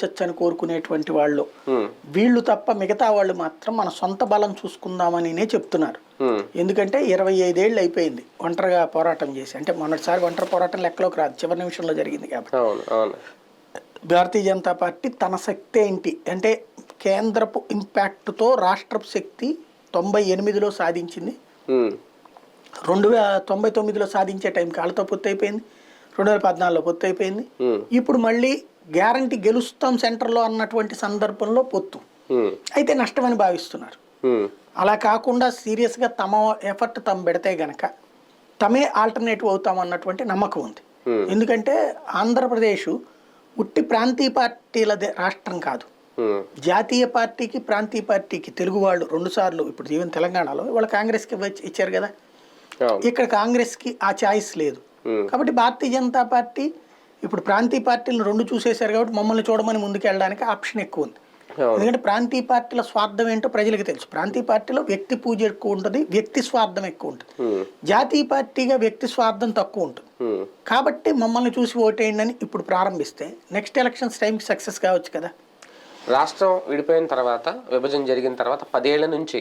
చచ్చని కోరుకునేటువంటి వాళ్ళు. వీళ్ళు తప్ప మిగతా వాళ్ళు మాత్రం మన సొంత బలం చూసుకుందామనినే చెప్తున్నారు. ఎందుకంటే ఇరవై ఐదేళ్ళు అయిపోయింది ఒంటరిగా పోరాటం చేసి. అంటే మొన్నటిసారి ఒంటరి పోరాటం లెక్కలోకి రాదు. చివరి నిమిషంలో జరిగింది కాబట్టి. భారతీయ జనతా పార్టీ తన శక్తి ఏంటి? అంటే కేంద్రపు ఇంపాక్ట్తో రాష్ట్రపు శక్తి తొంభై ఎనిమిదిలో సాధించింది. రెండు వేల తొంభై తొమ్మిదిలో సాధించే టైం కాళ్ళతో పొత్తు అయిపోయింది రెండు వేల పద్నాలుగులో పొత్తు అయిపోయింది ఇప్పుడు మళ్ళీ గ్యారంటీ గెలుస్తాం సెంటర్లో అన్నటువంటి సందర్భంలో పొత్తు. అయితే నష్టమని భావిస్తున్నారు. అలా కాకుండా సీరియస్గా తమ ఎఫర్ట్ తమ పెడితే గనక తమే ఆల్టర్నేటివ్ అవుతాం అన్నటువంటి నమ్మకం ఉంది. ఎందుకంటే ఆంధ్రప్రదేశ్ ఉట్టి ప్రాంతీయ పార్టీల రాష్ట్రం కాదు. జాతీయ పార్టీకి ప్రాంతీయ పార్టీకి తెలుగు వాళ్ళు రెండు సార్లు ఇప్పుడు ఈవెన్ తెలంగాణలో వాళ్ళు కాంగ్రెస్కి ఇచ్చారు కదా. ఇక్కడ కాంగ్రెస్కి ఆ ఛాయిస్ లేదు. కాబట్టి భారతీయ జనతా పార్టీ ఇప్పుడు ప్రాంతీయ పార్టీలను రెండు చూసేశారు కాబట్టి మమ్మల్ని చూడమని ముందుకు వెళ్ళడానికి ఆప్షన్ ఎక్కువ ఉంది. ఎందుకంటే ప్రాంతీయ పార్టీల స్వార్థం ఏంటో ప్రజలకు తెలుసు. ప్రాంతీయ పార్టీలో వ్యక్తి పూజ ఎక్కువ ఉంటుంది వ్యక్తి స్వార్థం ఎక్కువ ఉంటుంది. జాతీయ పార్టీగా వ్యక్తి స్వార్థం తక్కువ ఉంటుంది. కాబట్టి మమ్మల్ని చూసి ఓటేయండి అని ఇప్పుడు ప్రారంభిస్తే నెక్స్ట్ ఎలక్షన్స్ టైంకి సక్సెస్ కావచ్చు కదా. రాష్ట్రం విడిపోయిన తర్వాత విభజన జరిగిన తర్వాత పదేళ్ళ నుంచి